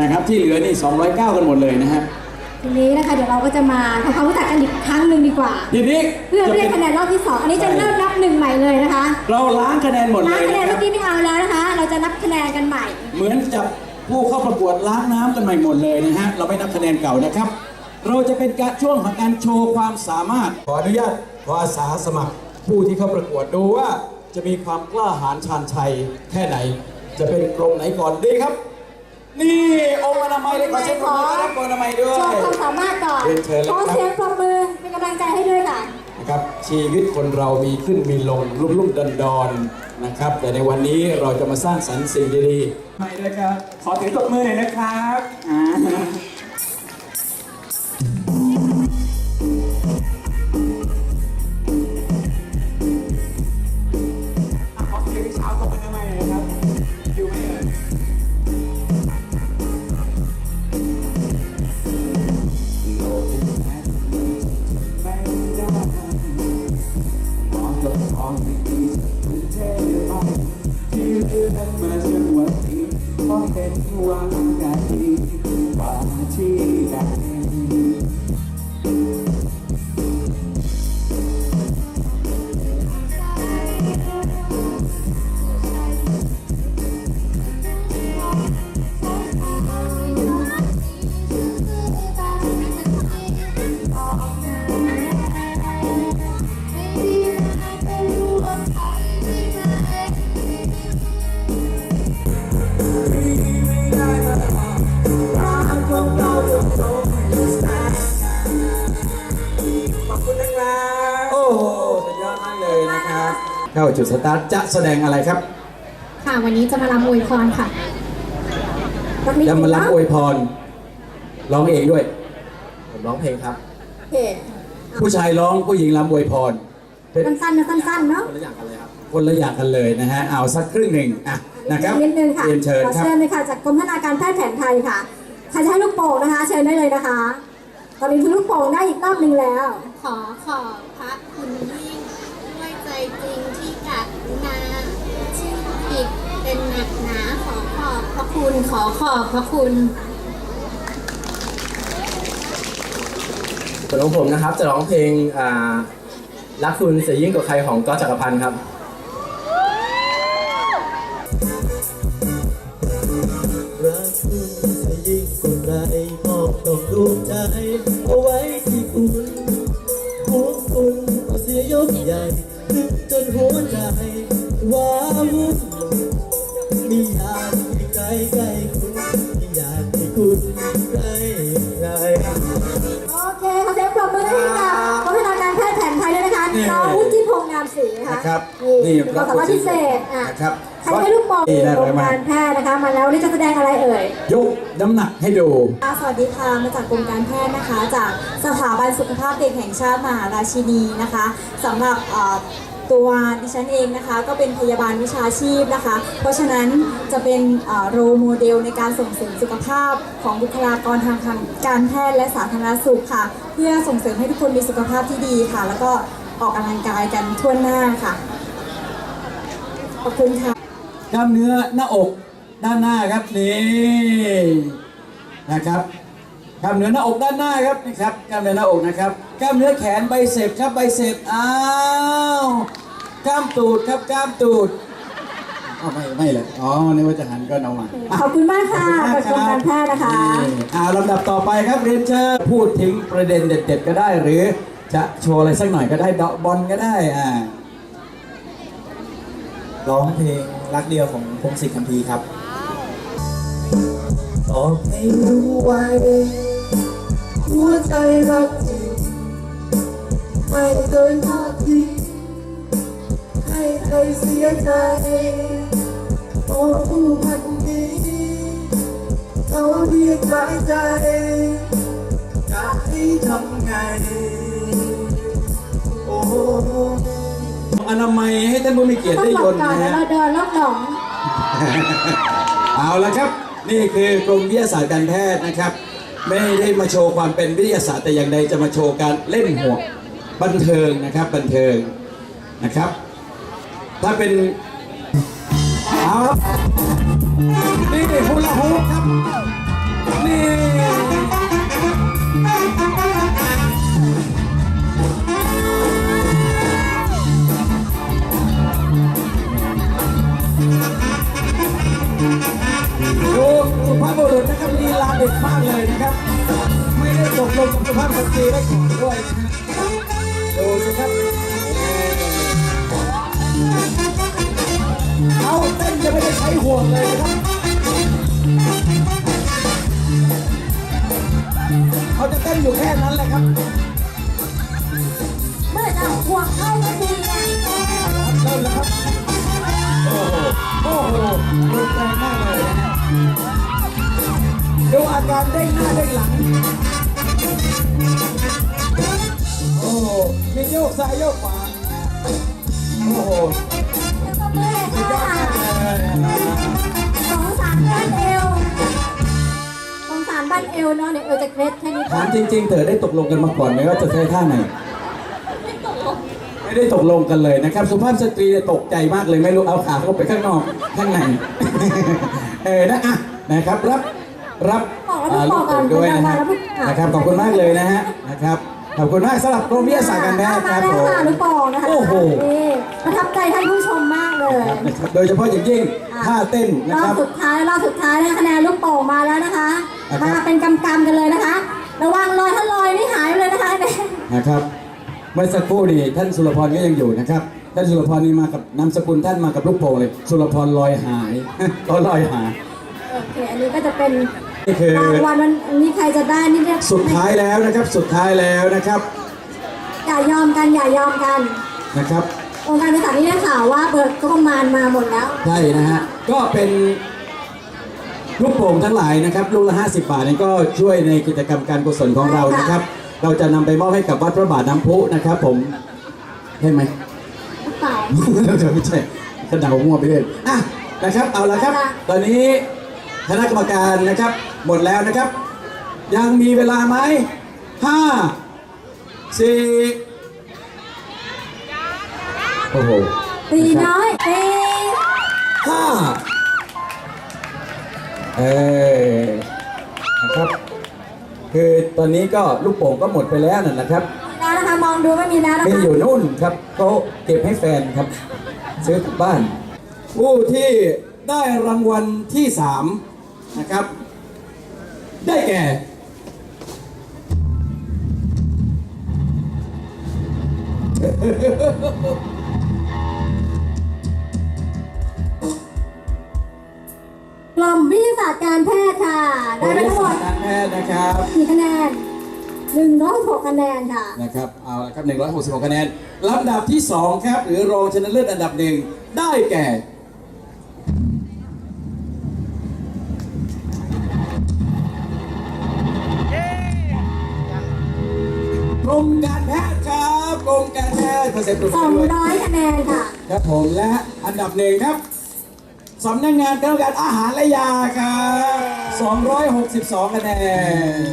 นะครับที่เหลือนี่ 209 กันหมดเลยนะฮะทีนี้นะคะเดี๋ยวเราก็จะมาทำความรู้จักกันอีกครั้งหนึ่งดีกว่า ทีนี้เพื่อจะเรีเป็ยกนคะแนนรอบที่สองอันนี้จะเริ่มนับหนึ่งใหม่เลยนะคะเราล้างคะแนนหมดเลล้างยคะแนนนะคเมื่รัอบกี้ไม่เอาแล้วนะคะ เราจะนับคะแนนกันใหม่ เหมือนจับผู้เข้าประกวดล้างน้ำกันใหม่หมดเลยนะฮะเราไม่นับคะแนนเก่านะครับ เราจะเป็นการช่วงของการโชว์ความสามารถขออนุญาตขออาสาสมัคร ผู้ที่เข้าประกวดดูว่าจะมีความกล้าหาญชาญชัยแค่ไหน จะเป็นกรมไหนก่อนดีครับ นี่องค์อนามัยเลยขอเชิญปรบมือต้อนรับองค์อนามัยด้วโชยว์ความสามารถก่อนเรียนเชิญเลยขอครับเสียงปรบมือเป็นกำลังใจให้ด้วยค่ะนะครับชีวิตคนเรามีขึ้นมีลงรุ่มรุ่มดอนดอนๆนะครับ แต่ในวันนี้เราจะมาสร้างสรรค์สิ่งดีๆไม่เลยครับขอถือตบมือหน่อยนะครับ เข้าจุดสตาร์ทจะแสดงอะไรครับ ค่ะวันนี้จะมาลำอวยพรค่ะรักนี้จะมารับอวยพรร้องเองด้วยผมร้องเพลงครับโอเคผู้ชายร้องผู้หญิงรำอวยพรเป็นสั้นๆนะสั้นๆเนาะคนละอย่างกันเลยครับคนละอย่างกันเลยนะฮะเอาสักครึ่งหนึ่งอะนะครับนิดนึงค่ะเรียนเชิญขอครับเชิญเลยค่ะจากกรมพัฒนาการแพทย์แผนไทยค่ะใครจะให้ลูกโป่งนะคะ เชิญได้เลยนะคะ ตอนนี้คือลูกโป่งได้อีกรอบหนึ่งแล้ว ขอขอบพระคุณยิ่งด้วยใจจริงที่กรุณาชื่อผิด เป็นหนักหนาขอขอบพระคุณขอขอบพระคุณ ส่วนของผมนะครับจะร้องเพลงอ่ารักคุณเสียยิ่งกว่าใครของก๊อตจักรพันธ์ครับ รักคุณจะยิ่งกว่าไรมอบดอกดวงใจ เอาไว้ที่คุณห่วงคุณเอาเสียยกใหญ่นึกจนหัวใจว้าวุ่น ไม่อยากให้ใกล้ใกล้คุณไม่อยากให้คุณใกล้ใกล้โอเคขอเสียงปรบมือให้กับกรมพัฒนาการแพทย์แผนไทยด้วยนะคะนี่น้องวุฒิพงษ์งามศรีค่ะนะครับนี่เป็นความสามารถพิเศษอะนะครับใครให้ลูกโป่งนี่ได้กรเลมยมากการแพทย์นะคะมาแล้ววันนี่จะแสดงอะไรเอ่ย ยกน้ำหนักให้ดู ค่ะสวัสดีค่ะ มาจากกรมการแพทย์นะคะ จากสถาบันสุขภาพเด็กแห่งชาติมหาราชินีนะคะสำหรับเอ่อ ตัวดิฉันเองนะคะก็เป็นพยาบาลวิชาชีพนะคะ เพราะฉะนั้นจะเป็นโรโมเดลในการส่งเสริมสุขภาพของบุคลากรทางการแพทย์และสาธารณสุขค่ะ เพื่อส่งเสริมให้ทุกคนมีสุขภาพที่ดีค่ะ แล้วก็ออกกำลังกายกันทั่วหน้าค่ะ ขอบคุณค่ะกล้ามเนื้อหน้าอกด้านหน้าครับนี่นะครับ กล้ามเนื้อหน้าอกด้านหน้าครับนี่ครับกล้ามเนื้อหน้าอกนะครับกล้ามเนื้อแขนใบเสพครับใบเสพอ้าวกล้ามตูดครับกล้ามตูดอ๋อไม่ไม่เลยอ๋อนึกว่าจะหันก็เอามาอะขอบคุณมากค่ะขอบจากคุกรณมมากการแพทย์นะคะนี่อ่าลำดับต่อไปครับเรียนเชิญพูดถึงประเด็นเด็ด ๆ ก็ได้ หรือจะโชว์อะไรสักหน่อยก็ได้เดาะบอลก็ได้อ่าร้องเพลงรักเดียวของพงศิษฐ์คัมภีร์ครับตอบให้รู้ไว้ หัวใจรักจริงไม่เคยทอดทิ้งให้ใครเสียใจโอ้ผู้พันนี้เขาเรียกหลายใจจะให้ทำไง โอ้อนามัยให้ท่านผู้มีเกียรติต้องได้หลยบนต์ก่อนนะแล้วฮะเราเดินรอบหนองเอาละครับ นี่คือกรมวิทยาศาสตร์การแพทย์นะครับ ไม่ได้มาโชว์ความเป็นวิทยาศาสตร์แต่อย่างใดจะมาโชว์การเล่นหัวกบันเทิงนะครับบันเทิงนะครับ ถ้าเป็นเอาครับนี่ฮูลาฮูปครับ ห่วงเลยนะครับเขาจะเต้นอยู่แค่นั้นแหละครับเมื่อจะห่วงเข้าก็ดีไงเริ่มแล้วครับโอ้โหโอ้โหรุนแรงมากเลยนะดูอาการเด้งหน้าเด้งหลัง โอ้โหมีโยกซ้ายโยกขวา อวเนาะเนี่ยเอวจะเคล็ดแค่นี้ถามจริง ๆ เธอได้ตกลงกันมาก่อนไหมว่าจะใช้ท่าไหนไม่ได้ตกลงกันเลยนะครับ สุภาพสตรีเนี่ยตกใจมากเลยไม่รู้เอาขาเข้าไปข้างนอกข้างใน เออนะอะนะครับรับรับอ่าลูกโป่งด้วยนะฮะนะครับขอบคุณมากเลยนะฮะนะครับขอบคุณมากสำหรับกรมวิทยาศาสตร์การแพทย์ครับมาผแล้วมค่ะลูกโป่งนะคะโอ้โหนี่ประทับใจท่านผู้ชม โดยเฉพาะอย่างยิ่งท่าเต้นนะรอครับบสุดท้ายรอบสุดท้ายนะคะแนนลูกโป่งมาแล้วนะคะ นะครับ มาเป็นกำกำๆกันเลยนะคะ ระวังลอยถ้าลอยนี่หายไปเลยนะคะแนนนะครับเมื่อสักครู่นี่ท่านสุรพรก็ยังอยู่นะครับท่านสุรพรนี่มากับนามสกุลท่านมากับลูกโป่งเลย สุรพรลอยหายก็ลอยหายโอเคอันนี้ก็จะเป็นนี่คือ รางวัลวันนี้ใครจะได้นี่เนี่ยสุดท้ายแล้วนะครับสุดท้ายแล้วนะครับอย่ายอมกันอย่ายอมกัน นะครับ องค์การบริษัทนี่ได้ข่าวว่าเบิร์ดก็ประมาณมาหมดแล้ว ใช่นะฮะ ก็เป็นลูกโป่งทั้งหลายนะครับลูกละ 50 บาทนี่ก็ช่วยในกิจกรรมการกุศลของเรานะครับ เราจะนำไปมอบให้กับวัดพระบาทน้ำพุนะครับ ผมใช่ไหมเปล่าเราจะไม่ใช่กระเดามั่วไปเลยอะนะครับ เอาละครับค่ะตอนนี้คณะกรรมการนะครับ หมดแล้วนะครับ ยังมีเวลาไหมห้าสี่ โอ้โหตีนะครับน้อยตีห้าเออนะครับ คือตอนนี้ก็ลูกโป่งก็หมดไปแล้วน่ะนะครับแล้วนะคะมองดูไม่มีแล้วนะมีคะอยู่นู่นครับเขาเก็บให้แฟนครับ ซื้อกลับบ้าน ผู้ที่ได้รางวัลที่สามนะครับ ได้แก่ กลุ่มวิทยาศาสตร์การแพทย์ค่ะ ได้ไปทั้งหมดการแพทย์นะครับกี่คะแนนหนึ่งร้อยหกคะแนนค่ะ นะครับ เอาละครับ166คะแนนลำดับที่2ครับ หรือรองชนะเลิศอันดับหนึ่งได้แก่ กรมการแพทย์ครับ กรมการแพทย์เกษตรปรบสมือองด้วยร้อยคะแนนค่ะ ครับผมและอันดับหนึ่งครับ สำนักงานคณะกรรมการอาหารและยาครับ262คะแนน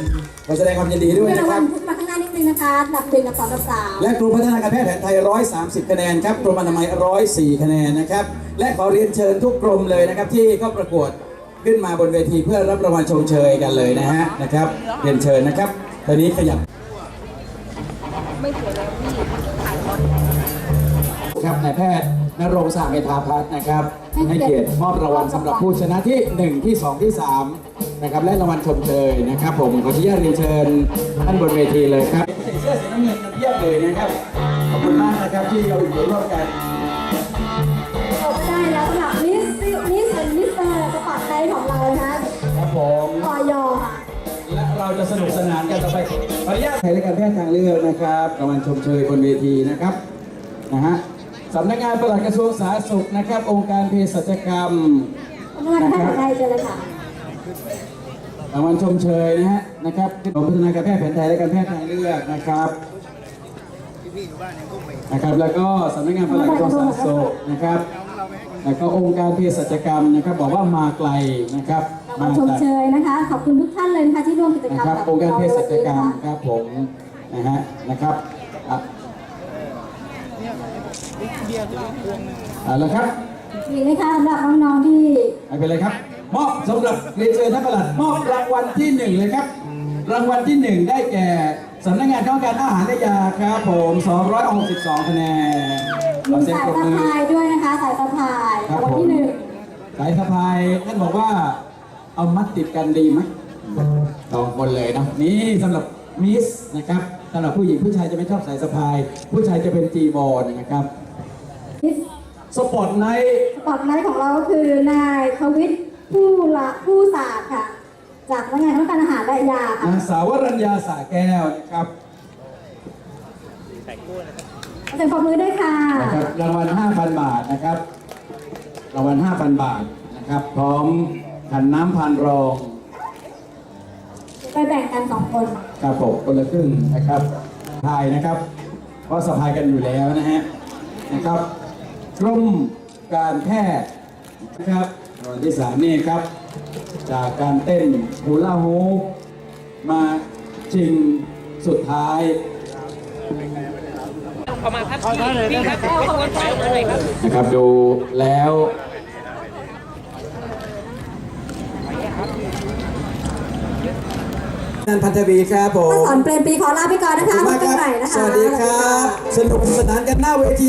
ขอแสดงความยินดีด้วยเพื่อนะรางควัรัลบ ขึ้นมาข้างหน้านิดนึงนะคะอันดับหนึ่งกับสองกับสามและกรมพัฒนาการแพทย์แผนไทย 130 คะแนนครับ กรมอนามัย 104 คะแนนนะครับ และขอเรียนเชิญทุกกรมเลยนะครับ ที่เข้าประกวดขึ้นมาบนเวทีเพื่อรับรางวัลชมเชยกันเลยนะฮะนะครับ เรียนเชิญนะครับ ตอนนี้ขยับ ครับนายแพทย์ นรงค์สาเมธาพัฒน์นะครับ ให้เกียรติมอบรางวัลสำหรับผู้ชนะที่ 1 ที่ 2 ที่ 3 นะครับ และรางวัลชมเชยนะครับ ผมขออนุญาตเรียนเชิญท่านบนเวทีเลยครับใส่เสื้อสีน้ำเงินกันเพียบเลยนะครับ ขอบคุณมากนะครับที่เราอยู่ร่วมกันจบได้แล้วสำหรับมิสมิสและมิสเตอร์สปอร์ตไลท์ของเรานะคะครับผมออยค่ะและเราจะสนุกสนานกันต่อไปขออนุญาตไทยและการแพทย์ทางเลือกนะครับรางวัลชมเชยบนเวทีนะครับนะฮะ สำนักงานปลัดกระทรวงสาธารณสุขนะครับ องค์การเภสัชกรรมขอบคุณค่ะไทยเจอเลยค่ะรางวัลชมเชยนะฮะนะครับกรมพัฒนาการแพทย์แผนไทยและการแพทย์ทางเลือกนะครับนะครับ แล้วก็สำนักงานปลัดกระทรวงสาธารณสุขนะครับแล้วก็องค์การเภสัชกรรมนะครับ บอกว่ามาไกลนะครับรางวัลชมเชยนะคะ ขอบคุณทุกท่านเลยนะคะที่ร่วมกิจกรนะรมครับกับองค์การเภสัชกรรมเาครับผมนะฮะนะครับอะ เอาละครับมีไหมคะสำหรับน้องๆที่ไม่เป็นไรครับ มอบสำหรับเรียนเชิญท่านประหลัดมอบรางวัลที่หนึ่งเลยครับ รางวัลที่หนึ่งได้แก่สำนักงานข้าราชการอาหารและยาครับผม 262คะแนนขมีอเสียงสายปรบสะมือ พายด้วยนะคะสายสะพายครัราบงวัลผมที่หนึ่งสายสะพายท่านบอกว่าเอามัดติดกันดีไหมสองคนเลยเนาะนี่สำหรับมิสนะครับ สำหรับผู้หญิงผู้ชายจะไม่ชอบสายสะพาย ผู้ชายจะเป็นจีบอลนะครับสปอร์ตไนท์สปอตไลท์ของเราก็คือนายทวิทย์ผู้ละผู้ศาสตร์ค่ะ จากพนักงานต้องการอาหารและยาค่ะนางสาววรัญญาสาแก้วนะครับขอเสียงปรบมือด้วยค่ะ นะครับรางวัล 5,000 บาทนะครับรางวัล 5,000 บาทนะครับ พร้อมขันน้ำพันรองไป แบ่งกันสองคนครับผมคนละครึ่งนะครับพายนะครับเพราะสะพายกันอยู่แล้วนะฮะนะครับกรมการแพทย์นะครับรางวัลที่สามนี่ครับ จากการเต้นฮูลาฮูปมาชิงสุดท้ายนะครับดูแล้ว นันพันธวีครับผมสอนเปรมปรีขอลาไปก่อนนะคะขอบคุณมากพบคกันรับใหม่นะคะ สวัสดีครับ สนุกสนานกันหน้าเวที